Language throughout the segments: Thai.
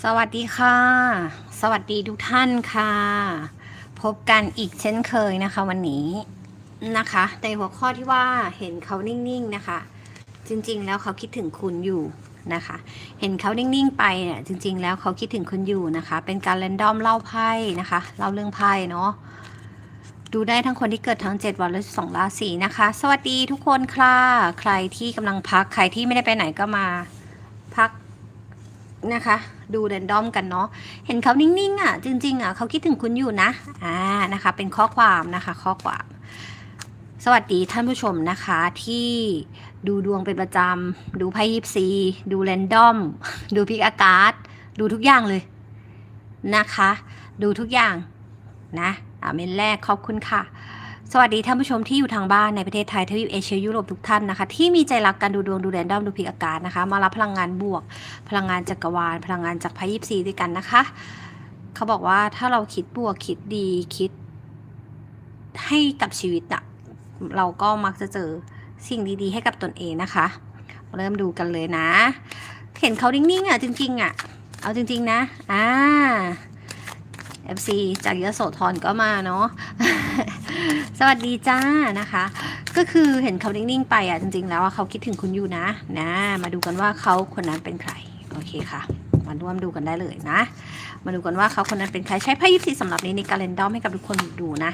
สวัสดีค่ะ สวัสดีทุกท่านค่ะ พบกันอีกเช่นเคยนะคะ วันนี้นะคะ ในหัวข้อที่ว่าเห็นเขานิ่งๆนะคะ จริงๆ แล้วเขาคิดถึงคุณอยู่นะคะ เห็นเขานิ่งๆไปเนี่ยจริง ๆ แล้วเขาคิดถึงคุณอยู่นะคะ เป็นการเรนดอมเล่าไพ่นะคะเล่าเรื่องไพ่เนาะดูได้ทั้งคนที่เกิดทั้ง 7 วันและ12ราศีนะคะ สวัสดีทุกคนค่ะ ใครที่กำลังพักใครที่ไม่ได้ไปไหนก็มา นะคะ ดูเรนดอมกันเนาะเห็นเขานิ่งๆอะจริงๆอะเขาคิดถึงคุณอยู่นะอ่านะคะ เป็นข้อความนะคะข้อความสวัสดีท่านผู้ชมนะคะที่ดูดวงเป็นประจำดูไพ่ยิปซี ดูเรนดอม ดูพิกอากาศ ดูทุกอย่างเลยนะคะ ดูทุกอย่างนะอ่าเมนแรกขอบคุณค่ะ สวัสดีท่านผู้ชมที่อยู่ทางบ้านในประเทศไทยทวีปเอเชียยุโรปทุกท่านนะคะ ที่มีใจรักการดูดวงดูแรนดอมดูพิกอากาศนะคะ มารับพลังงานบวก พลังงานจักรวาล พลังงานจากพ่ยิปซีด้วยกันนะคะ เขาบอกว่าถ้าเราคิดบวกคิดดีคิด ให้กับชีวิตอะเราก็มักจะเจอสิ่งดีๆ ให้กับตนเองนะคะ เริ่มดูกันเลยนะ เห็นเขานิ่งๆอะจริงๆอะเอาจริง ๆ นะอ่า FC จากยโสธรก็มาเนาะ สวัสดีจ้านะคะ ก็คือเห็นเขานิ่งๆไปอะจริงๆ แล้วเขาคิดถึงคุณอยู่นะนะ มาดูกันว่าเขาคนนั้นเป็นใคร โอเคค่ะ มาร่วมดูกันได้เลยนะ มาดูกันว่าเขาคนนั้นเป็นใครใช้ไพ่ยิปซีสำหรับนี้ในการเรนดอมให้กับทุกคนดูนะ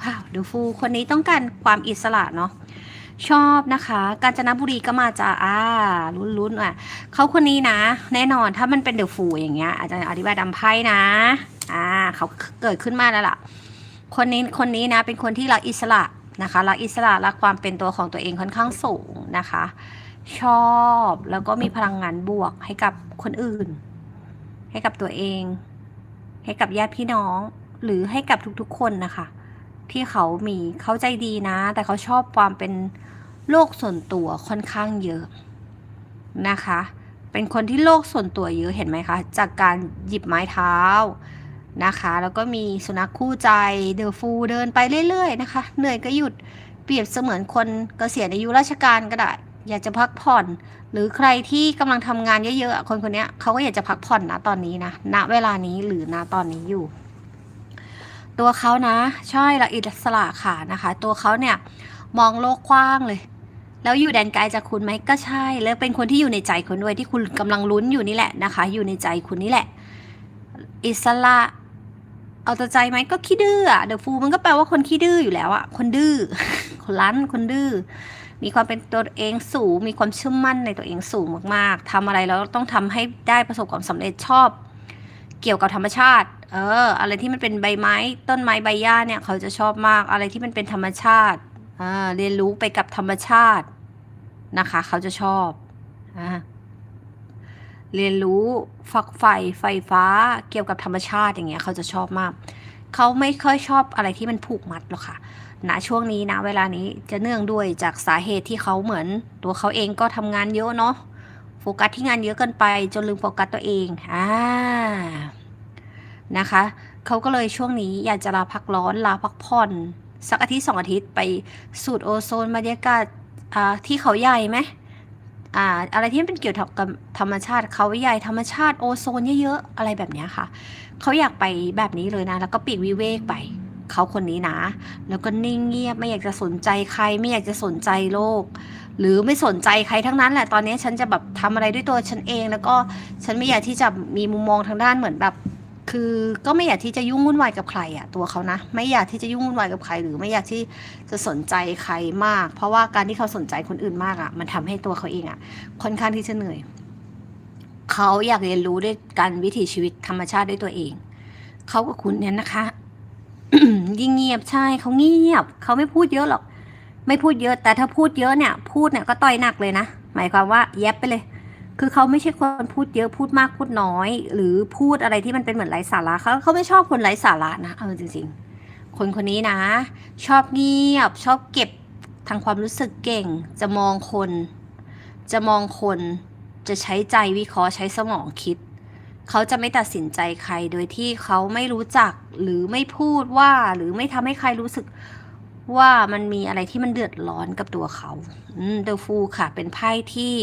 ว้าวดูฟูคนนี้ต้องการความอิสระเนาะชอบนะคะ กาญจนบุรีก็มาจะอ่าลุ้นๆอะเขาคนนี้นะ แน่นอนถ้ามันเป็นเดอะฟูอย่างเงี้ยอาจจะอธิบายดำไพ่นะ อ่าเขาเกิดขึ้นมาแล้วล่ะ คนนี้คนนี้นะเป็นคนที่รักอิสระนะคะรักอิสระรักความเป็นตัวของตัวเองค่อนข้างสูงนะคะ ชอบแล้วก็มีพลังงานบวกให้กับคนอื่น ให้กับตัวเอง ให้กับญาติพี่น้อง หรือให้กับทุกๆคนนะคะ ที่เขามีเขาใจดีนะ แต่เขาชอบความเป็นโลกส่วนตัวค่อนข้างเยอะนะคะ เป็นคนที่โลกส่วนตัวเยอะเห็นไหมคะ จากการหยิบไม้เท้า นะคะ แล้วก็มีสุนัขคู่ใจเดอฟูเดินไปเรื่อยๆนะคะ เหนื่อยก็หยุดเปรียบเสมือนคนเกษียณอายุราชการก็ได้ อยากจะพักผ่อน หรือใครที่กำลังทำงานเยอะๆคนคนนี้เขาก็อยากจะพักผ่อนนะตอนนี้นะณเวลานี้หรือณตอนนี้อยู่ ตัวเขานะใช่ละอิสระค่ะนะคะ ตัวเขาเนี่ยมองโลกกว้างเลย แล้วอยู่แดนไกลจากคุณไหมก็ใช่ แล้วเป็นคนที่อยู่ในใจคุณด้วยที่คุณกำลังลุ้นอยู่นี่แหละนะคะ อยู่ในใจคุณนี่แหละ อิสระ เอาแต่ใจไหมก็ขี้ดื้ออะเดอะฟูมันก็แปลว่าคนขี้ดื้ออยู่แล้วอะคนดื้อ คนรั้น คนดื้อ มีความเป็นตัวเองสูง มีความเชื่อมั่นในตัวเองสูงมากๆทำอะไรแล้วต้องทำให้ได้ประสบความสำเร็จชอบ เกี่ยวกับธรรมชาติ เออ อะไรที่มันเป็นใบไม้ ต้นไม้ใบหญ้าเนี่ย เขาจะชอบมาก อะไรที่มันเป็นธรรมชาติ อ่า เรียนรู้ไปกับธรรมชาตินะคะ เขาจะชอบ อ่า เรียนรู้ฝักใฝ่ไฟฟ้าเกี่ยวกับธรรมชาติอย่างเงี้ยเขาจะชอบมาก เขาไม่ค่อยชอบอะไรที่มันผูกมัดหรอกค่ะณช่วงนี้นะเวลานี้จะเนื่องด้วยจากสาเหตุที่เขาเหมือน ตัวเขาเองก็ทำงานเยอะเนาะโฟกัสที่งานเยอะเกินไปจนลืมโฟกัสตัวเองอ่านะคะเขาก็เลยช่วงนี้อยากจะลาพักร้อนลาพักผ่อนสักอาทิตย์สองอาทิตย์ไปสูดโอโซนบรรยากาศอ่าที่เขาใหญ่ไหม อ่าอะไรที่เป็นเกี่ยวกับธรรมชาติเขาใหญ่ธรรมชาติโอโซนเยอะๆอะไรแบบนี้ค่ะ เขาอยากไปแบบนี้เลยนะ แล้วก็ปีกวิเวกไปเขาคนนี้นะ แล้วก็นิ่งเงียบไม่อยากจะสนใจใคร ไม่อยากจะสนใจโลก หรือไม่สนใจใครทั้งนั้นแหละตอนนี้ฉันจะแบบทำอะไรด้วยตัวฉันเอง แล้วก็ฉันไม่อยากที่จะมีมุมมองทางด้านเหมือนแบบ คือก็ไม่อยากที่จะยุ่งวุ่นวายกับใครอะตัวเขานะ ไม่อยากที่จะยุ่งวุ่นวายกับใคร หรือไม่อยากที่จะสนใจใครมาก เพราะว่าการที่เขาสนใจคนอื่นมากอะมันทำให้ตัวเขาเองอะค่อนข้างที่จะเหนื่อยเขาอยากเรียนรู้ด้วยการวิถีชีวิตธรรมชาติด้วยตัวเองเขากับคุณเนี่ยนะคะยิ่งเงียบใช่เขาเงียบเขาไม่พูดเยอะหรอก ไม่พูดเยอะ แต่ถ้าพูดเยอะเนี่ย พูดเนี่ยก็ต่อยหนักเลยนะหมายความว่าแยบไปเลย คือเขาไม่ใช่คนพูดเยอะพูดมากพูดน้อย หรือพูดอะไรที่มันเป็นเหมือนไร้สาระเขาเขาไม่ชอบคนไร้สาระนะเอาจริงๆ คนคนนี้นะ ชอบเงียบ ชอบเก็บทางความรู้สึกเก่ง จะมองคน จะมองคนจะใช้ใจวิเคราะห์ใช้สมองคิด เขาจะไม่ตัดสินใจใครโดยที่เขาไม่รู้จักหรือไม่พูดว่าหรือไม่ทำให้ใครรู้สึกว่ามันมีอะไรที่มันเดือดร้อนกับตัวเขาเดอะฟูค่ะ เป็นไพ่ที่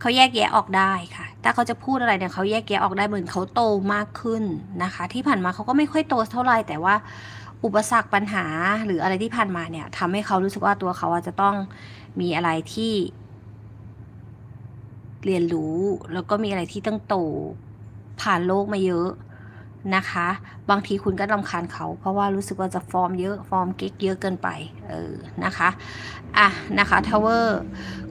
เขาแยกแยะออกได้ค่ะ ถ้าเขาจะพูดอะไรเนี่ยเขาแยกแยะออกได้เหมือนเขาโตมากขึ้นนะคะ ที่ผ่านมาเขาก็ไม่ค่อยโตเท่าไหร่แต่ว่าอุปสรรคปัญหาหรืออะไรที่ผ่านมาเนี่ยทำให้เขารู้สึกว่าตัวเขาอะจะต้องมีอะไรที่ เรียนรู้แล้วก็มีอะไรที่ต้องโตผ่านโลกมาเยอะ นะคะ บางทีคุณก็รำคาญเขา เพราะว่ารู้สึกว่าจะฟอร์มเยอะฟอร์มเก๊กเยอะเกินไปเออนะคะอะนะคะทาวเวอร์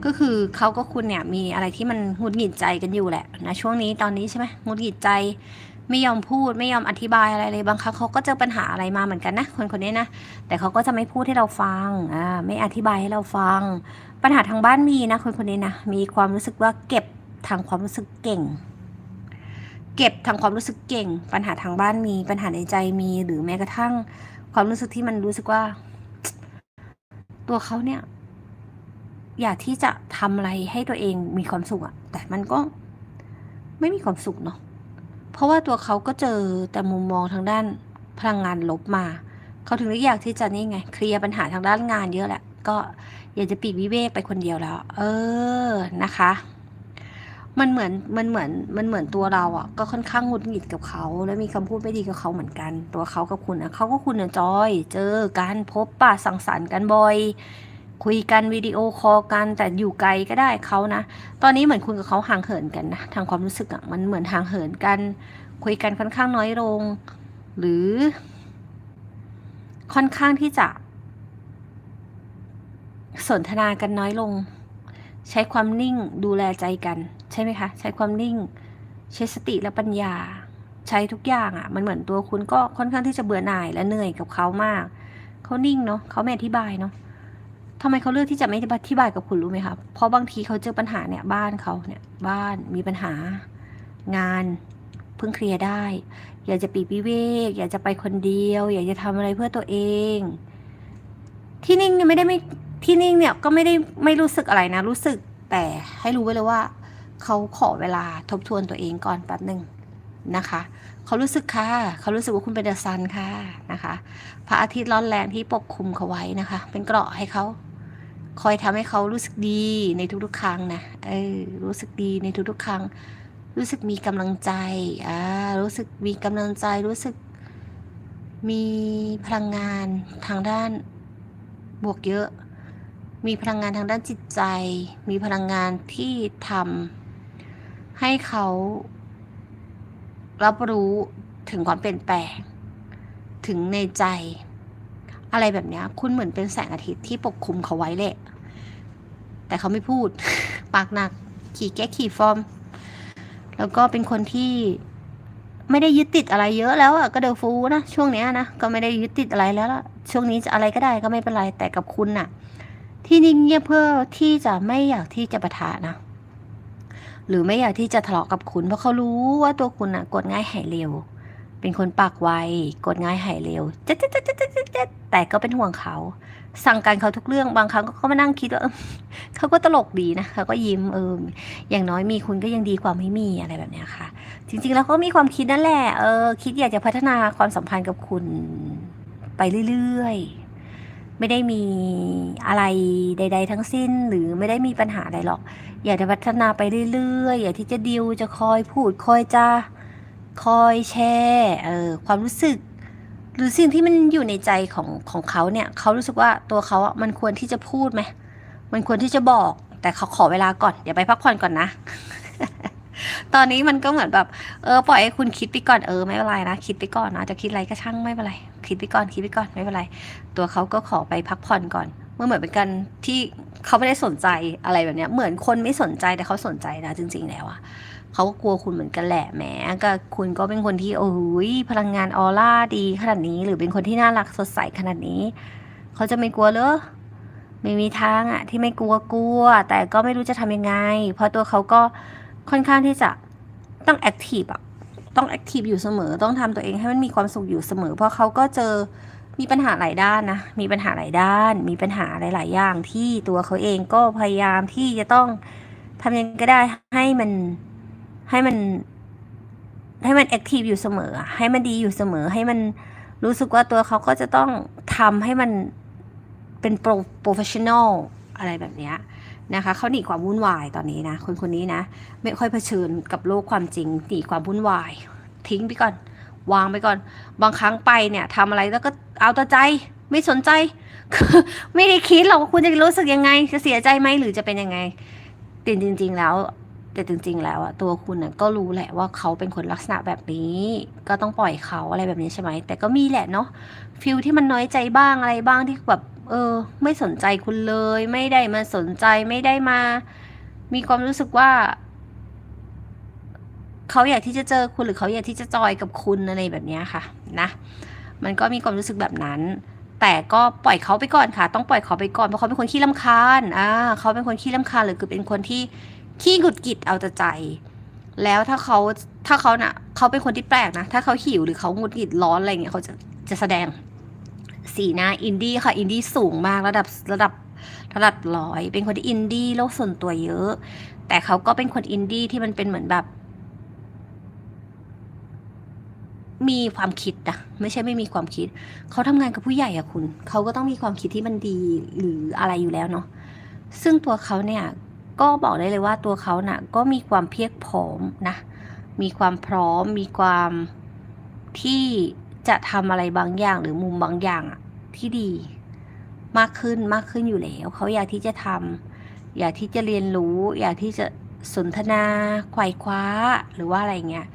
ก็คือเขาก็คุณเนี่ยมีอะไรที่มันหงุดหงิดใจกันอยู่แหละนะช่วงนี้ตอนนี้ใช่ไหมหงุดหงิดใจไม่ยอมพูดไม่ยอมอธิบายอะไรเลยบางครั้งเขาก็เจอปัญหาอะไรมาเหมือนกันนะคนคนนี้นะแต่เขาก็จะไม่พูดให้เราฟังอ่าไม่อธิบายให้เราฟัง ปัญหาทางบ้านมีนะคนคนนี้นะมีความรู้สึกว่าเก็บทางความรู้สึกเก่ง เก็บทางความรู้สึกเก่ง ปัญหาทางบ้านมีปัญหาในใจมีหรือแม้กระทั่ง ความรู้สึกที่มันรู้สึกว่า ตัวเขาเนี่ย อยากที่จะทำอะไรให้ตัวเองมีความสุขอะแต่มันก็ไม่มีความสุขเนาะเพราะว่าตัวเขาก็เจอแต่มุมมองทางด้านพลังงานลบมา เขาถึงได้อยากที่จะนี่ไง เคลียร์ปัญหาทางด้านงานเยอะแหละ ก็อยากจะปลีกวิเวกไปคนเดียวแล้ว เออนะคะ มันเหมือนมันเหมือนมันเหมือนตัวเราอะก็ค่อนข้างหงุดหงิดกับเขา แล้วมีคำพูดไม่ดีกับเขาเหมือนกัน ตัวเขากับคุณอะเขาก็คุณเนี่ยจอย เจอกันพบปะสังสรรค์กันบ่อย คุยกันวิดีโอคอลกันแต่อยู่ไกลก็ได้เขานะ ตอนนี้เหมือนคุณกับเขาห่างเหินกันนะทางความรู้สึกอะมันเหมือนห่างเหินกัน คุยกันค่อนข้างน้อยลง หรือ ค่อนข้างที่จะ สนทนากันน้อยลง ใช้ความนิ่งดูแลใจกัน ใช่ไหมคะ ใช้ความนิ่ง ใช้สติและปัญญา ใช้ทุกอย่างอะ่ะ มันเหมือนตัวคุณก็ค่อนข้างที่จะเบื่อหน่ายและเหนื่อยกับเขามาก เขานิ่งเนาะเขาไม่อธิบายเนาะทำไมเขาเลือกที่จะไม่อธิบายกับคุณรู้ไหมคะเพราะบางทีเขาเจอปัญหาเนี่ยบ้านเขาเนี่ยบ้านมีปัญหา งานเพิ่งเคลียร์ได้ อยากจะปีกวิเวก อยากจะไปคนเดียว อยากจะทำอะไรเพื่อตัวเอง ที่นิ่งเนี่ยไม่ได้ไม่ที่นิ่งเนี่ยก็ไม่ได้ไม่รู้สึกอะไรนะ รู้สึกแต่ให้รู้ไว้เลยว่า เขาขอเวลาทบทวนตัวเองก่อนแป๊บหนึ่งนะคะเขารู้สึกค่ะเขารู้สึกว่าคุณเป็นเดอะซันค่ะนะคะพระอาทิตย์ร้อนแรงที่ปกคลุมเขาไว้นะคะ เป็นเกราะให้เขาคอยทำให้เขารู้สึกดีในทุกๆ ครั้งนะเออรู้สึกดีในทุกๆ ครั้ง รู้สึกมีกำลังใจอ่ารู้สึกมีกำลังใจรู้สึก มีพลังงานทางด้านบวกเยอะ มีพลังงานทางด้านจิตใจ มีพลังงานที่ทำ ให้เขารับรู้ถึงความเปลี่ยนแปลง ถึงในใจ อะไรแบบนี้คุณเหมือนเป็นแสงอาทิตย์ที่ปกคลุมเขาไว้แหละ แต่เขาไม่พูด ปากหนัก ขี่แก้ขี่ฟอร์ม แล้วก็เป็นคนที่ไม่ได้ยึดติดอะไรเยอะแล้วอะก็เดอฟูนะ ช่วงเนี้ยนะก็ไม่ได้ยึดติดอะไรแล้วละช่วงนี้จะอะไรก็ได้ก็ไม่เป็นไรแต่กับคุณน่ะ ที่นิ่งเงียบเพื่อที่จะไม่อยากที่จะปะทะนะ หรือไม่อยากที่จะทะเลาะกับคุณ เพราะเขารู้ว่าตัวคุณน่ะกดง่ายหายเร็ว เป็นคนปากไวกดง่ายหายเร็วเจ๊ดเจ๊ดเจ๊ดเจ๊ดเจ๊ดเจ๊แต่ก็เป็นห่วงเขา สั่งการเขาทุกเรื่องบางครั้งก็มานั่งคิดว่าเขาก็ตลกดีนะเขาก็ยิ้มเอออย่างน้อยมีคุณก็ยังดีกว่าไม่มีอะไรแบบนี้ค่ะ จริง ๆ แล้วก็มีความคิดนั่นแหละเออคิดอยากจะพัฒนาความสัมพันธ์กับคุณไปเรื่อยๆ ไม่ได้มีอะไรใด ๆ ทั้งสิ้น หรือไม่ได้มีปัญหาอะไรหรอก อยากจะพัฒนาไปเรื่อยๆ อยากที่จะดิวจะคอยพูดคอยจะคอยแชร์เออความรู้สึก หรือสิ่งที่มันอยู่ในใจของของเขาเนี่ยเขารู้สึกว่าตัวเขาอะมันควรที่จะพูดไหมมันควรที่จะบอก แต่เขาขอเวลาก่อนเดี๋ยวไปพักผ่อนก่อนนะ ตอนนี้มันก็เหมือนแบบเออปล่อยให้คุณคิดไปก่อนเออไม่เป็นไรนะคิดไปก่อนนะจะคิดอะไรก็ช่างไม่เป็นไรคิดไปก่อนคิดไปก่อนไม่เป็นไรตัวเขาก็ขอไปพักผ่อนก่อน มื่อเหมือนเป็นกันที่เขาไม่ได้สนใจอะไรแบบเนี้ย เหมือนคนไม่สนใจแต่เขาสนใจนะจริง ๆ แล้วอะเขาก็กลัวคุณเหมือนกันแหละแหมก็คุณก็เป็นคนที่โอ้ยพลังงานออร่าดีขนาดนี้ หรือเป็นคนที่น่ารักสดใสขนาดนี้ เขาจะไม่กลัวเหรอไม่มีทางอะที่ไม่กลัวกลัว แต่ก็ไม่รู้จะทำยังไง เพราะตัวเขาก็ค่อนข้างที่จะต้องแอคทีฟอะต้องแอคทีฟอยู่เสมอ ต้องทำตัวเองให้มันมีความสุขอยู่เสมอ เพราะเขาก็เจอ มีปัญหาหลายด้านนะ มีปัญหาหลายด้าน มีปัญหาหลาย ๆ อย่างที่ตัวเขาเองก็พยายามที่จะต้องทำยังไงก็ได้ให้มันให้มัน ให้มันแอคทีฟอยู่เสมอ ให้มันดีอยู่เสมอ ให้มันรู้สึกว่าตัวเขาก็จะต้องทำให้มันเป็นโปรโปรเฟชชั่นอลอะไรแบบเนี้ยนะคะเขาหนีความวุ่นวายตอนนี้นะคนคนนี้นะ ไม่ค่อยเผชิญกับโลกความจริงหนีความวุ่นวาย ทิ้งไปก่อน วางไปก่อน บางครั้งไปเนี่ยทำอะไรแล้วก็เอาแต่ใจไม่สนใจ ไม่ได้คิดหรอกว่าคุณจะรู้สึกยังไง จะเสียใจไหมหรือจะเป็นยังไงแต่จริง ๆ แล้ว แต่จริง ๆ แล้วอะตัวคุณน่ะก็รู้แหละว่าเขาเป็นคนลักษณะแบบนี้ ก็ต้องปล่อยเขาอะไรแบบนี้ใช่ไหมแต่ก็มีแหละเนาะฟิลที่มันน้อยใจบ้างอะไรบ้างที่แบบเออ ไม่สนใจคุณเลย ไม่ได้มาสนใจไม่ได้มา มีความรู้สึกว่า เขาอยากที่จะเจอคุณหรือเขาอยากที่จะจอยกับคุณอะไรแบบนี้ค่ะนะมันก็มีความรู้สึกแบบนั้น แต่ก็ปล่อยเขาไปก่อนค่ะ ต้องปล่อยเขาไปก่อนเพราะเขาเป็นคนขี้ลำคาญอ่าเขาเป็นคนขี้ลำคาญหรือคือเป็นคนที่ขี้หงุดหงิดเอาแต่ใจ แล้วถ้าเขาถ้าเขาน่ะเขาเป็นคนที่แปลกนะ ถ้าเขาหิวหรือเขาหงุดหงิดร้อนอะไรเงี้ยเขาจะจะแสดงสีหน้าอินดี้ค่ะอินดี้สูงมากระดับระดับระดับร้อย เป็นคนที่อินดี้โลกส่วนตัวเยอะ แต่เขาก็เป็นคนอินดี้ที่มันเป็นเหมือนแบบ มีความคิดนะไม่ใช่ไม่มีความคิด เขาทำงานกับผู้ใหญ่อะคุณ เขาก็ต้องมีความคิดที่มันดีหรืออะไรอยู่แล้วเนาะซึ่งตัวเขาเนี่ยก็บอกได้เลยว่าตัวเขาน่ะ ก็มีความเพียรพร้อมนะ มีความพร้อม มีความที่จะทำอะไรบางอย่างหรือมุมบางอย่างที่ดี มากขึ้นมากขึ้นอยู่แล้ว เขาอยากที่จะทำอยากที่จะเรียนรู้ อยากที่จะ สนทนาไขว่คว้าหรือว่าอะไรเงี้ย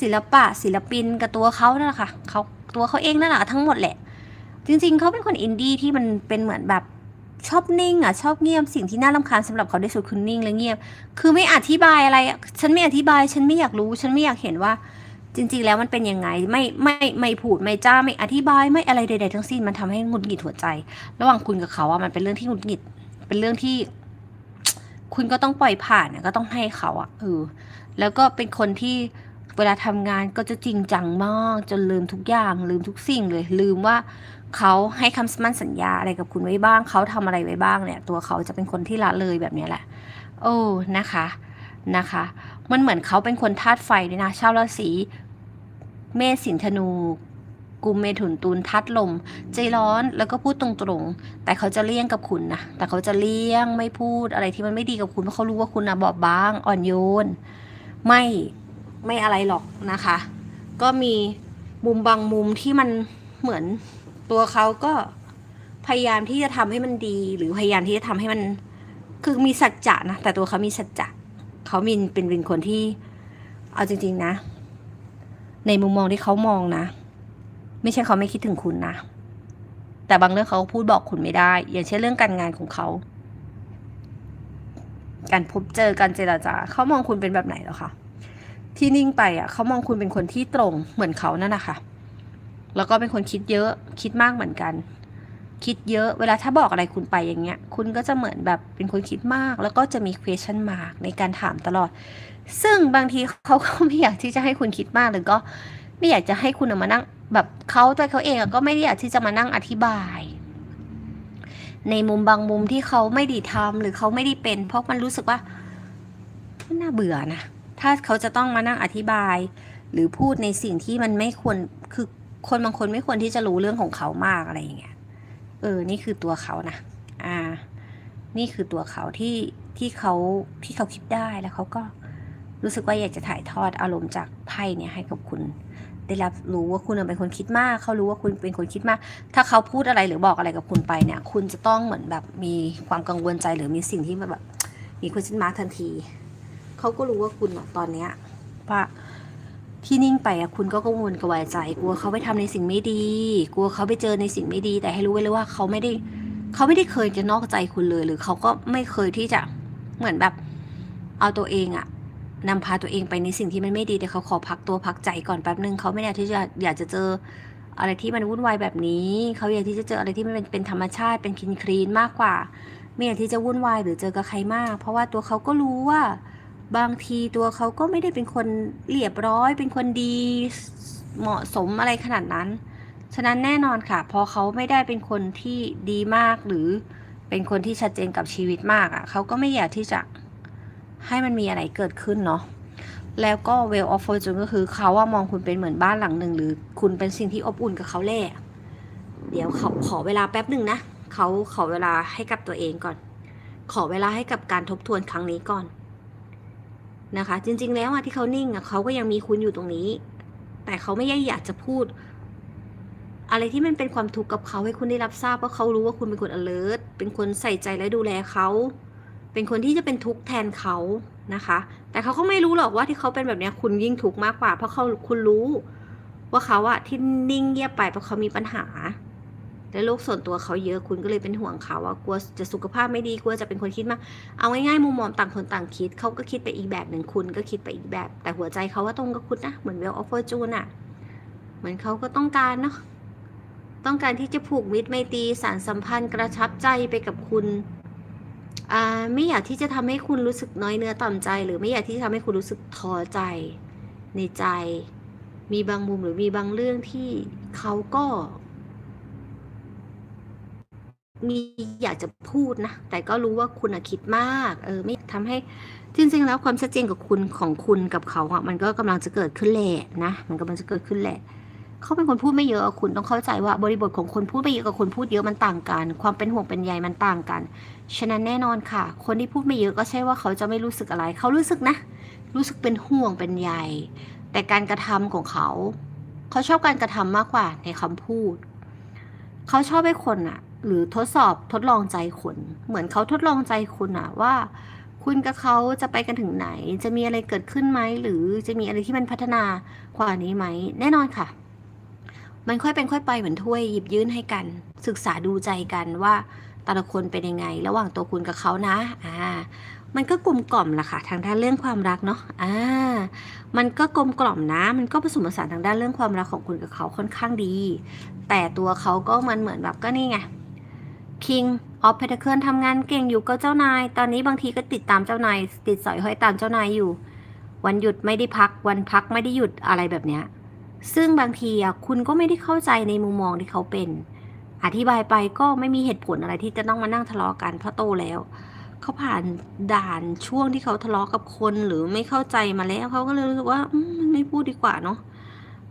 ศิลปะศิลปินกับตัวเขานั่นแหละค่ะเขาตัวเขาเองนั่นแหละทั้งหมดแหละ จริงๆเขาเป็นคนอินดี้ที่มันเป็นเหมือนแบบชอบนิ่งอะชอบเงียบสิ่งที่น่ารำคาญสำหรับเขาที่สุดคือนิ่งและเงียบ คือไม่อธิบายอะไรฉันไม่อธิบาย ฉันไม่อยากรู้ ฉันไม่อยากเห็นว่า จริง ๆ แล้วมันเป็นยังไงไม่ไม่ไม่พูดไม่จ้าไม่อธิบายไม่อะไรใด ๆ ทั้งสิ้นมันทำให้หงุดหงิดหัวใจ ระหว่างคุณกับเขาอะมันเป็นเรื่องที่หงุดหงิด เป็นเรื่องที่ คุณก็ต้องปล่อยผ่านก็ต้องให้เขาอะเออ แล้วก็เป็นคนที่เวลาทำงานก็จะจริงจังมากจนลืมทุกอย่างลืมทุกสิ่งเลย ลืมว่าเขาให้คำมั่นสัญญาอะไรกับคุณไว้บ้าง เขาทำอะไรไว้บ้างเนี่ย ตัวเขาจะเป็นคนที่ละเลยแบบนี้แหละ โอ้นะคะนะคะ มันเหมือนเขาเป็นคนธาตุไฟด้วยนะชาวราศีเมษสิงห์ธนู กุมเมถุนตุลทัดลม ใจร้อนแล้วก็พูดตรงๆ แต่เขาจะเลี่ยงกับคุณนะแต่เขาจะเลี่ยงไม่พูดอะไรที่มันไม่ดีกับคุณเพราะเขารู้ว่าคุณนะบอบบางอ่อนโยน ไม่ไม่อะไรหรอกนะคะ ก็มีมุมบางมุมที่มันเหมือนตัวเขาก็พยายามที่จะทำให้มันดี หรือพยายามที่จะทำให้มันคือมีสัจจะนะแต่ตัวเขามีสัจจะเขามีเป็นเป็นคนที่ เอาจริง ๆนะ ในมุมมองที่เขามองนะ ไม่ใช่เขาไม่คิดถึงคุณนะ แต่บางเรื่องเขาพูดบอกคุณไม่ได้ อย่างเช่นเรื่องการงานของเขา การพบเจอการเจราจาเขามองคุณเป็นแบบไหนเหรอคะที่นิ่งไปอะเขามองคุณเป็นคนที่ตรงเหมือนเขานั่นนะคะแล้วก็เป็นคนคิดเยอะคิดมากเหมือนกัน คิดเยอะเวลาถ้าบอกอะไรคุณไปอย่างเงี้ย คุณก็จะเหมือนแบบเป็นคนคิดมาก แล้วก็จะมี question mark ในการถามตลอด ซึ่งบางทีเขาก็ไม่อยากที่จะให้คุณคิดมากหรือก็ ไม่อยากจะให้คุณเอามานั่ง แบบเขาตัวเขาเองก็ไม่ได้อยากที่จะมานั่งอธิบาย ในมุมบางมุมที่เขาไม่ได้ทำหรือเขาไม่ได้เป็น เพราะมันรู้สึกว่ามันน่าเบื่อนะถ้าเขาจะต้องมานั่งอธิบาย หรือพูดในสิ่งที่มันไม่ควรคือคนบางคนไม่ควรที่จะรู้เรื่องของเขามากอะไรอย่างเงี้ยเออ นี่คือตัวเขานะอ่า นี่คือตัวเขาที่ที่เขาที่เขาคิดได้แล้วเขาก็รู้สึกว่าอยากจะถ่ายทอดอารมณ์จากไพ่เนี่ยให้กับคุณ ได้รับรู้ว่าคุณเป็นคนคิดมาก เขารู้ว่าคุณเป็นคนคิดมาก ถ้าเขาพูดอะไรหรือบอกอะไรกับคุณไปเนี่ย คุณจะต้องเหมือนแบบมีความกังวลใจหรือมีสิ่งที่แบบ มีคุณชินมาทันที เขาก็รู้ว่าคุณอะตอนเนี้ยว่าที่นิ่งไปอะคุณก็กังวลกระวายใจ กลัวเขาไปทำในสิ่งไม่ดี กลัวเขาไปเจอในสิ่งไม่ดี แต่ให้รู้ไว้เลยว่าเขาไม่ได้ เขาไม่ได้เคยจะนอกใจคุณเลย หรือเขาก็ไม่เคยที่จะเหมือนแบบ เอาตัวเองอะ นำพาตัวเองไปในสิ่งที่มันไม่ดีแต่เขาขอพักตัวพักใจก่อนแป๊บนึงเขาไม่อยากที่จะอยากจะเจออะไรที่มันวุ่นวายแบบนี้ เขาอยากที่จะเจออะไรที่มันเป็นเป็นธรรมชาติเป็นคลีนคลีนมากกว่า ไม่อยากที่จะวุ่นวายหรือเจอกับใครมาก เพราะว่าตัวเขาก็รู้ว่า บางทีตัวเขาก็ไม่ได้เป็นคนเรียบร้อย เป็นคนดีเหมาะสมอะไรขนาดนั้น ฉะนั้นแน่นอนค่ะ พอเขาไม่ได้เป็นคนที่ดีมากหรือเป็นคนที่ชัดเจนกับชีวิตมากอะ่ะเขาก็ไม่อยากที่จะ ให้มันมีอะไรเกิดขึ้นเนาะแล้วก็ well of fortune ก็คือเขาว่ามองคุณเป็นเหมือนบ้านหลังหนึ่ง หรือคุณเป็นสิ่งที่อบอุ่นกับเขาแหละเดี๋ยวเขาขอเวลาแป๊บหนึ่งนะเขาขอเวลาให้กับตัวเองก่อน ขอเวลาให้กับการทบทวนครั้งนี้ก่อนนะคะ จริง ๆ แล้วอะที่เขานิ่งอะเขาก็ยังมีคุณอยู่ตรงนี้ แต่เขาไม่ได้อยากจะพูด อะไรที่มันเป็นความทุกข์กับเขาให้คุณได้รับทราบเพราะเขารู้ว่าคุณเป็นคน alert เป็นคนใส่ใจและดูแลเขา เป็นคนที่จะเป็นทุกข์แทนเขานะคะ แต่เขาก็ไม่รู้หรอกว่าที่เขาเป็นแบบนี้คุณยิ่งทุกข์มากกว่า เพราะเขาคุณรู้ว่าเขาอะที่นิ่งเงียบไปเพราะเขามีปัญหาและโลกส่วนตัวเขาเยอะคุณก็เลยเป็นห่วงเขาว่ากลัวจะสุขภาพไม่ดีกลัวจะเป็นคนคิดมากเอาง่ายๆมุมมองต่างคนต่างคิดเขาก็คิดไปอีกแบบหนึ่งคุณก็คิดไปอีกแบบ แต่หัวใจเขาว่าตรงกับคุณนะเหมือนเวลออฟเฟอร์จูนอะเหมือนเขาก็ต้องการเนาะต้องการที่จะผูกมิตรไมตรีสารสัมพันธ์กระชับใจไปกับคุณ ไม่อยากที่จะทำให้คุณรู้สึกน้อยเนื้อต่ำใจ หรือไม่อยากที่จะทำให้คุณรู้สึกท้อใจในใจ มีบางมุมหรือมีบางเรื่องที่เขาก็ มีอยากจะพูดนะ แต่ก็รู้ว่าคุณคิดมาก เออ ไม่ทำให้จริงๆแล้วความชัดเจนกับคุณของคุณกับเขาอะมันก็กำลังจะเกิดขึ้นแหละนะ มันกำลังจะเกิดขึ้นแหละ เขาเป็นคนพูดไม่เยอะคุณต้องเข้าใจว่าบริบทของคนพูดไม่เยอะกับคนพูดเยอะมันต่างกัน ความเป็นห่วงเป็นใยมันต่างกัน ฉะนั้นแน่นอนค่ะ คนที่พูดไม่เยอะก็ใช่ว่าเขาจะไม่รู้สึกอะไร เขารู้สึกนะ รู้สึกเป็นห่วงเป็นใยแต่การกระทำของเขา เขาชอบการกระทำมากกว่าในคำพูด เขาชอบให้คนอะหรือทดสอบทดลองใจคนเหมือนเขาทดลองใจคุณอะว่า คุณกับเขาจะไปกันถึงไหน จะมีอะไรเกิดขึ้นไหมหรือจะมีอะไรที่มันพัฒนากว่านี้ไหม แน่นอนค่ะ มันค่อยเป็นค่อยไปเหมือนถ้วยหยิบยื่นให้กัน ศึกษาดูใจกันว่าแต่ละคนเป็นยังไง ระหว่างตัวคุณกับเขานะอ่ามันก็กลมกล่อมล่ะค่ะ ทางด้านเรื่องความรักเนาะอ่ามันก็กลมกล่อมนะ มันก็ผสมผสานทางด้านเรื่องความรักของคุณกับเขาค่อนข้างดี แต่ตัวเขาก็มันเหมือนแบบก็นี่ไง King of Pentacle ทำงานเก่งอยู่กับเจ้านาย ตอนนี้บางทีก็ติดตามเจ้านาย ติดสอยห้อยตามเจ้านายอยู่ วันหยุดไม่ได้พัก วันพักไม่ได้หยุดอะไรแบบเนี้ย ซึ่งบางทีอะคุณก็ไม่ได้เข้าใจในมุมมองที่เขาเป็น อธิบายไปก็ไม่มีเหตุผลอะไรที่จะต้องมานั่งทะเลาะกันเพราะโตแล้ว เขาผ่านด่านช่วงที่เขาทะเลาะกับคนหรือไม่เข้าใจมาแล้วเขาก็เลยรู้สึกว่ามมันไม่พูดดีกว่าเนาะ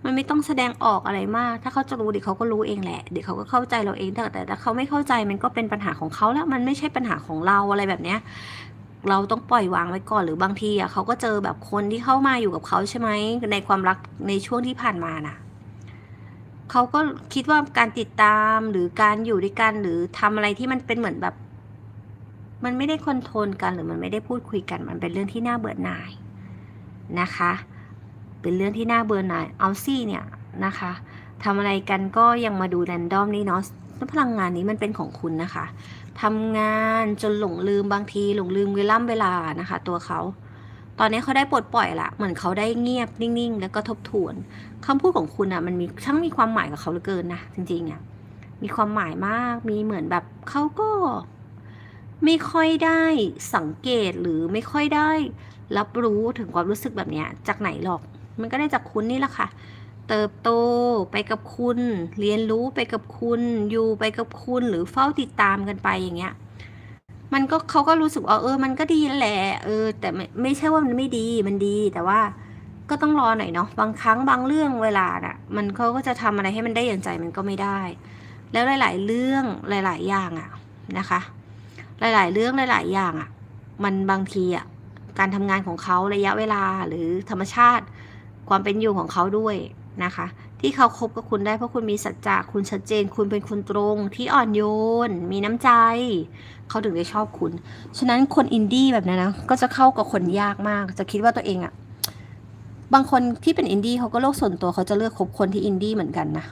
มันไม่ต้องแสดงออกอะไรมาก ถ้าเขาจะรู้เดี๋ยวเขาก็รู้เองแหละ เดี๋ยวเขาก็เข้าใจเราเองแต่แต่ถ้าเขาไม่เข้าใจมันก็เป็นปัญหาของเขาแล้ว มันไม่ใช่ปัญหาของเราอะไรแบบเนี้ย เราต้องปล่อยวางไว้ก่อนหรือบางทีอะเขาก็เจอแบบคนที่เข้ามาอยู่กับเขาใช่ไหมในความรักในช่วงที่ผ่านมาน่ะเขาก็คิดว่าการติดตามหรือการอยู่ด้วยกันหรือทำอะไรที่มันเป็นเหมือนแบบ มันไม่ได้คอนโทรลกันหรือมันไม่ได้พูดคุยกัน มันเป็นเรื่องที่น่าเบื่อหน่ายนะคะ เป็นเรื่องที่น่าเบื่อหน่ายเอาซี่เนี่ยนะคะทำอะไรกันก็ยังมาดูแรนดอมนี่เนาะพลังงานนี้มันเป็นของคุณนะคะ ทำงานจนหลงลืมบางทีหลงลืมเวล่ำเวลานะคะ ตัวเขา ตอนนี้เขาได้ปลดปล่อยละเหมือนเขาได้เงียบนิ่งๆ แล้วก็ทบทวนคำพูดของคุณอะมันมีช่างมีความหมายกับเขาเหลือเกินนะจริงๆอะมีความหมายมากมีเหมือนแบบเขาก็ไม่ค่อยได้สังเกตหรือไม่ค่อยได้รับรู้ถึงความรู้สึกแบบเนี้ยจากไหนหรอก มันก็ได้จากคุณนี่แหละค่ะ เติบโตไปกับคุณ เรียนรู้ไปกับคุณ อยู่ไปกับคุณหรือเฝ้าติดตามกันไปอย่างเงี้ย มันก็เขาก็รู้สึกว่าเออ มันก็ดีแหละ เออ แต่ไม่ไม่ใช่ว่ามันไม่ดีมันดีแต่ว่าก็ต้องรอหน่อยเนาะบางครั้งบางเรื่องเวลาน่ะ มันเขาก็จะทำอะไรให้มันได้อย่างใจมันก็ไม่ได้ แล้วหลาย ๆ เรื่องหลาย ๆ อย่างอะนะคะ หลาย ๆ เรื่องหลาย ๆ อย่างอะมันบางทีอะการทำงานของเขาระยะเวลาหรือธรรมชาติ ความเป็นอยู่ของเขาด้วย นะคะ ที่เขาคบกับคุณได้เพราะคุณมีสัจจะคุณชัดเจน คุณเป็นคนตรง ที่อ่อนโยน มีน้ำใจ เขาถึงได้ชอบคุณ ฉะนั้นคนอินดี้แบบนั้นนะก็จะเข้ากับคนยากมาก จะคิดว่าตัวเองอะบางคนที่เป็นอินดี้เขาก็โลกส่วนตัวเขาจะเลือกคบคนที่อินดี้เหมือนกันนะ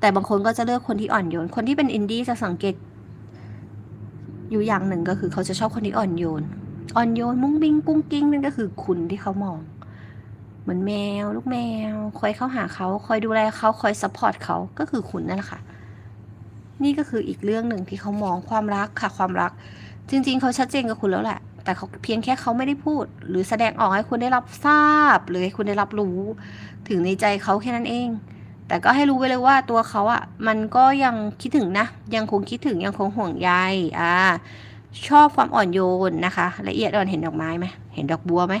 แต่บางคนก็จะเลือกคนที่อ่อนโยน คนที่เป็นอินดี้จะสังเกต อยู่อย่างหนึ่งก็คือเขาจะชอบคนที่อ่อนโยน อ่อนโยน มุ้งบิ้งกุ้งกิ้งนั่นก็คือคุณที่เขามอง เหมือนแมว ลูกแมว คอยเข้าหาเขา คอยดูแลเขาคอยซัพพอร์ตเขาก็คือคุณนั่นแหละค่ะ นี่ก็คืออีกเรื่องหนึ่งที่เขามองความรักค่ะ ความรัก จริง ๆ เขาชัดเจนกับคุณแล้วแหละ แต่เขาเพียงแค่เขาไม่ได้พูด หรือแสดงออกให้คุณได้รับทราบ หรือให้คุณได้รับรู้ ถึงในใจเขาแค่นั้นเอง แต่ก็ให้รู้ไว้เลยว่าตัวเขาอะ่ะ มันก็ยังคิดถึงนะ ยังคงคิดถึงยังคงห่วงใยอ่าชอบความอ่อนโยนนะคะ ละเอียดอ่อนเห็นดอกไม้ไหมเห็นดอกบัวไหม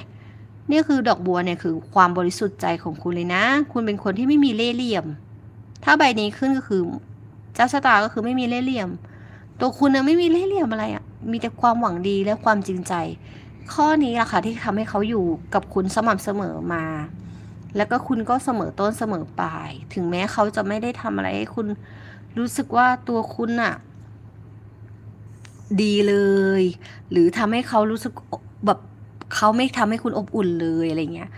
นี่คือดอกบัวเนี่ยคือความบริสุทธิ์ใจของคุณเลยนะ คุณเป็นคนที่ไม่มีเล่ห์เหลี่ยม ถ้าใบนี้ขึ้นก็คือเจ้าชะตาก็คือไม่มีเล่ห์เหลี่ยม ตัวคุณนะไม่มีเล่ห์เหลี่ยมอะไรอะมีแต่ความหวังดีและความจริงใจ ข้อนี้อะค่ะที่ทำให้เขาอยู่กับคุณสม่ำเสมอมา แล้วก็คุณก็เสมอต้นเสมอปลาย ถึงแม้เขาจะไม่ได้ทำอะไรให้คุณรู้สึกว่าตัวคุณอะดีเลย หรือทำให้เขารู้สึกแบบ เขาไม่ทำให้คุณอบอุ่นเลยอะไรเงี้ย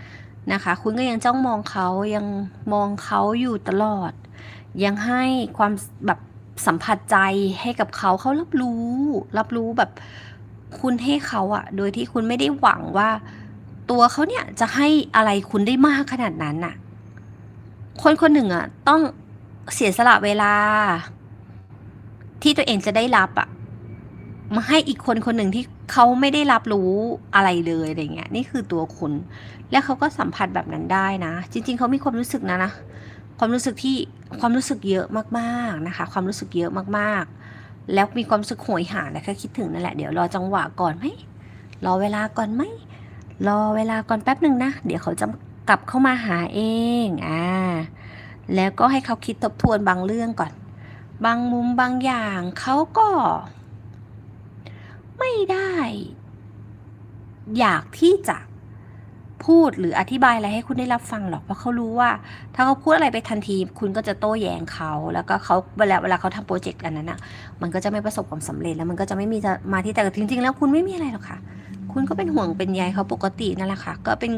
นะคะ คุณก็ยังจ้องมองเขายังมองเขาอยู่ตลอด ยังให้ความแบบสัมผัสใจให้กับเขาเขารับรู้ รับรู้แบบคุณให้เขาอะโดยที่คุณไม่ได้หวังว่า ตัวเขาเนี่ยจะให้อะไรคุณได้มากขนาดนั้นน่ะคนคนหนึ่งอะต้องเสียสละเวลา ที่ตัวเองจะได้รับอะ มาให้อีกคนคนหนึ่งที่เขาไม่ได้รับรู้อะไรเลยอะไรเงี้ยนี่คือตัวคุณ แล้วเขาก็สัมผัสแบบนั้นได้นะ จริง ๆเขามีความรู้สึกนะนะความรู้สึกที่ความรู้สึกเยอะมากๆนะคะ ความรู้สึกเยอะมากๆ แล้วมีความรู้สึกโหยหาและแค่คิดถึงนั่นแหละเดี๋ยวรอจังหวะก่อนไหมรอเวลาก่อนไหมรอเวลาก่อนแป๊บหนึ่งนะ เดี๋ยวเขาจะกลับเข้ามาหาเองอ่าแล้วก็ให้เขาคิดทบทวนบางเรื่องก่อน บางมุมบางอย่างเขาก็ ไม่ได้ อยากที่จะพูดหรืออธิบายอะไรให้คุณได้รับฟังหรอกเพราะเขารู้ว่า ถ้าเขาพูดอะไรไปทันที คุณก็จะโต้แย้งเขา แล้วก็เขาเวลาเวลาเขาทำโปรเจกต์อันนั้นอะ มันก็จะไม่ประสบความสำเร็จแล้วมันก็จะไม่มีมาที่แต่จริง ๆ แล้วคุณไม่มีอะไรหรอกค่ะ คุณก็เป็นห่วงเป็นใยเขาปกตินั่นแหละค่ะ ก็เป็น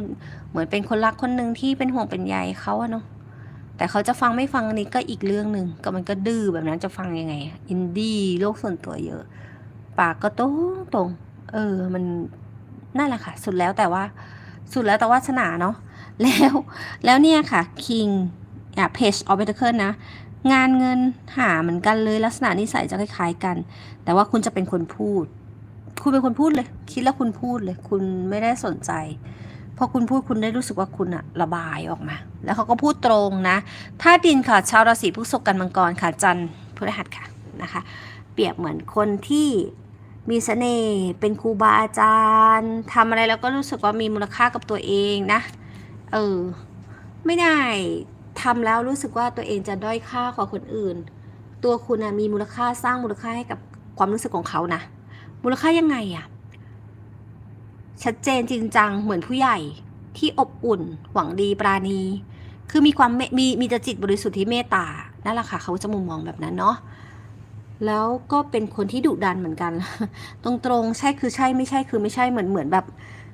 เหมือนเป็นคนรักคนหนึ่งที่เป็นห่วงเป็นใยเขาอะเนาะแต่เขาจะฟังไม่ฟังนี่ก็อีกเรื่องหนึ่งก็มันก็ดื้อแบบนั้นจะฟังยังไงอินดี้โลกส่วนตัวเยอะ ปากก็ตรงตรงเออ มันนั่นแหละค่ะ สุดแล้วแต่ว่า สุดแล้วแต่วาสนาเนาะแล้วแล้วเนี่ยค่ะ King อะ Page of Pentacle นะ งานเงินหาเหมือนกันเลยลักษณะนิสัยจะคล้ายๆกัน แต่ว่าคุณจะเป็นคนพูด คุณเป็นคนพูดเลย คิดแล้วคุณพูดเลย คุณไม่ได้สนใจพอคุณพูดคุณได้รู้สึกว่าคุณอะระบายออกมา แล้วเขาก็พูดตรงนะถ้าดินค่ะ ชาวราศีพฤษภกันมังกรค่ะ จันทร์พฤหัสค่ะนะคะ เปรียบเหมือนคนที่ มีเสน่ห์เป็นครูบาอาจารย์ทำอะไรแล้วก็รู้สึกว่ามีมูลค่ากับตัวเองนะ เออ ไม่ได้ทำแล้วรู้สึกว่าตัวเองจะด้อยค่ากว่าคนอื่น ตัวคุณนะมีมูลค่าสร้างมูลค่าให้กับความรู้สึกของเขานะ มูลค่ายังไงอะชัดเจนจริงจังเหมือนผู้ใหญ่ที่อบอุ่น หวังดีปราณี คือมีความเมมีมีจิตบริสุทธิ์ที่เมตตานั่นแหละค่ะเขาจะมุมมองแบบนั้นเนาะ แล้วก็เป็นคนที่ดุดันเหมือนกัน ตรงๆ ใช่คือใช่ไม่ใช่คือไม่ใช่เหมือนเหมือนแบบ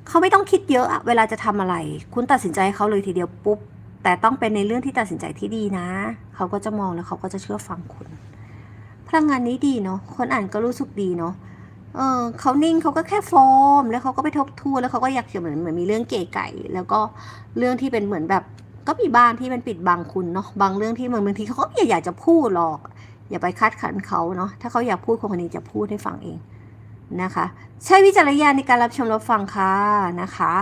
เขาไม่ต้องคิดเยอะอะเวลาจะทำอะไร คุณตัดสินใจให้เขาเลยทีเดียวปุ๊บ แต่ต้องเป็นในเรื่องที่ตัดสินใจที่ดีนะ เขาก็จะมองแล้วเขาก็จะเชื่อฟังคุณ พลังงานนี้ดีเนาะคนอ่านก็รู้สึกดีเนาะเออเขานิ่งเขาก็แค่ฟอร์ม แล้วเขาก็ไปทบทวนแล้วเขาก็อยากเขียนเหมือนเหมือนมีเรื่องเก๋ไก่ แล้วก็เรื่องที่เป็นเหมือนแบบก็มีบ้างที่มันปิดบังคุณเนาะบางเรื่องที่บางทีเขาก็ไม่อยากจะพูดหรอก อย่าไปคัดขันเขาเนาะถ้าเขาอยากพูดคนคนนี้จะพูดให้ฟังเองนะคะ ใช้วิจารณญาณในการรับชมรับฟังค่ะนะคะ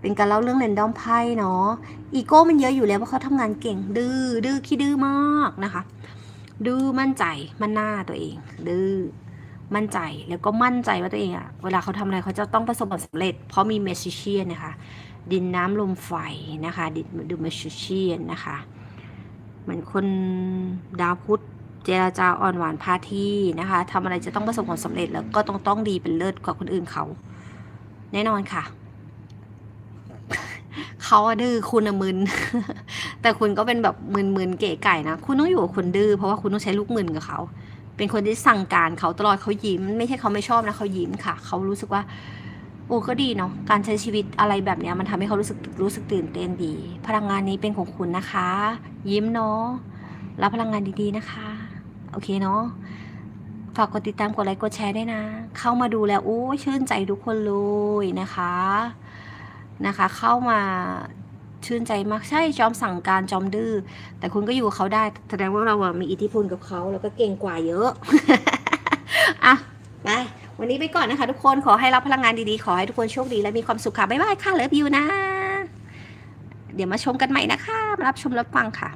เป็นการเล่าเรื่องเรนดอมไพ่เนาะอีโก้มันเยอะอยู่แล้วเพราะเขาทำงานเก่งดื้อดื้อขี้ดื้อมากนะคะ ดื้อมั่นใจมั่นหน้าตัวเอง ดื้อมั่นใจแล้วก็มั่นใจว่าตัวเองอะเวลาเขาทำอะไรเขาจะต้องประสบความสำเร็จ เพราะมีเมจิเชียนนะคะ ดินน้ำลมไฟนะคะดินดูเมจิเชียนนะคะ เหมือนคนดาวพุธ เจราจาอ่อนหวานพาที่นะคะทำอะไรจะต้องประสบความสำเร็จแล้วก็ต้องต้องดีเป็นเลิศกว่าคนอื่นเขา แน่นอนค่ะ เขาดื้อคุณมึน แต่คุณก็เป็นแบบมึนๆเก๋ไก่นะ คุณต้องอยู่กับคนดื้อเพราะว่าคุณต้องใช้ลูกมึนกับเขา เป็นคนที่สั่งการเขาตลอดเขายิ้ม ไม่ใช่เขาไม่ชอบนะเขายิ้มค่ะ เขารู้สึกว่าโอ้ก็ดีเนาะการใช้ชีวิตอะไรแบบนี้มันทำให้เขารู้สึกรู้สึกตื่นเต้นดี พลังงานนี้เป็นของคุณนะคะ ยิ้มเนาะรับพลังงานดีๆนะคะ โอเคเนาะฝากกดติดตามกดไลค์กดแชร์ได้นะ เข้ามาดูแล้วโอ้ชื่นใจทุกคนเลยนะคะนะคะ เข้ามาชื่นใจมากใช่จอมสั่งการจอมดื้อแต่คุณก็อยู่เขาได้แสดงว่าเราอะมีอิทธิพลกับเขาแล้วก็เก่งกว่าเยอะอะไปวันนี้ไปก่อนนะคะ ทุกคนขอให้รับพลังงานดีๆ ขอให้ทุกคนโชคดีและมีความสุขค่ะบ๊ายบายค่ะเลิฟยูนะ เดี๋ยวมาชมกันใหม่นะคะ รับชมรับฟังค่ะ